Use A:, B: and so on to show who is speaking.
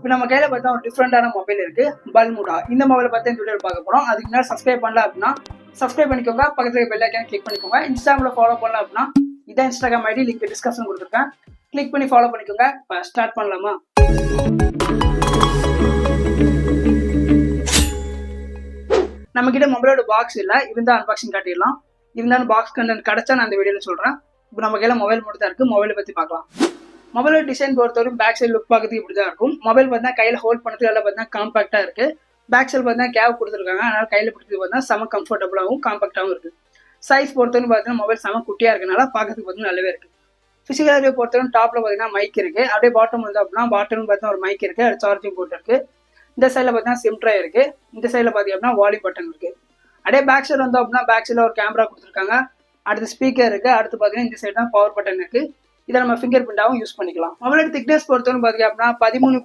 A: இப்போ நம்ம கையில் பார்த்தா ஒரு டிஃப்ரெண்டான மொபைல் இருக்கு பல்முடா இந்த மொபைலை பார்த்தா இந்த வீடியோ பார்க்க போகிறோம் அதுக்கு முன்னாடி சப்ஸ்கிரைப் பண்ணல அப்படின்னா சப்ஸ்கிரைப் பண்ணிக்கோங்க. பக்கத்தில் பெல் ஐக்கான கிளிக் பண்ணிக்கோங்க. இன்ஸ்டாகிராம்ல ஃபாலோ பண்ணல அப்படின்னா இதான் இன்ஸ்டாகிராம் ஐடி லிங்க் டிஸ்கஷன் கொடுத்துருக்கேன். கிளிக் பண்ணி ஃபாலோ பண்ணிக்கோங்க. இப்போ ஸ்டார்ட் பண்ணலாமா? நம்ம கிட்ட மொபைலோட பாக்ஸ் இல்லை. இருந்தால் அன்பாக்சிங் காட்டிடலாம். இருந்தாலும் பாக்ஸ் கண்டென்ட் கிடைச்சா நான் அந்த வீடியோவில் சொல்கிறேன் இப்போ நம்ம கையில் மொபைல் மட்டும் தான் இருக்கு மொபைலை பற்றி பார்க்கலாம். மொபைலோட டிசைன் பொறுத்தவரைக்கும் பேக் சைடு லுக் பார்க்கறதுக்கு இப்படி தான் இருக்கும். மொபைல் பார்த்தா கையில் ஹோல்ட் பண்ணுறது எல்லாம் பார்த்தா காம்பாக்டாக இருக்கு. பேக் சைடு பார்த்தா கேப் கொடுத்துருக்காங்க. அதனால் கையில் பிடிச்சது பார்த்தா செம கம்ஃபர்டபுளாகவும் காம்பாக்டாகவும் இருக்கு. சைஸ் பொறுத்தவரைக்கும் பார்த்தீங்கன்னா மொபைல் செம குட்டியாக இருக்கனால பார்க்கறதுக்கு பார்த்தீங்கன்னா நல்லாவே இருக்கு. ஃபிசிக்கல் ஏரியா பொறுத்தவரைக்கும் டாப்பில் பார்த்தீங்கன்னா மைக் இருக்கு. அப்படியே பாட்டம் வந்து அப்படின்னா பாட்டம் பார்த்தா ஒரு மைக் இருக்கு. அது சார்ஜிங் போர்ட் இருக்கு. இந்த சைடில் பார்த்தீங்கன்னா சிம் ட்ரை இருக்கு. இந்த சைடில் பார்த்தீங்க அப்படின்னா வாலி பட்டன் இருக்கு. அப்படியே பேக் சைடு வந்தோம் அப்படின்னா பேக் சைடில் ஒரு கேமரா கொடுத்துருக்காங்க. அடுத்து ஸ்பீக்கர் இருக்கு. அடுத்து பார்த்தீங்கன்னா இந்த சைடு தான் பவர் பட்டன் இருக்கு. இதை நம்ம ஃபிங்கர் பிரிண்டாகவும் யூஸ் பண்ணிக்கலாம். மொபைலோட திக்னஸ் பொறுத்தவரைக்கும் பார்த்தீங்க அப்படின்னா பதிமூணு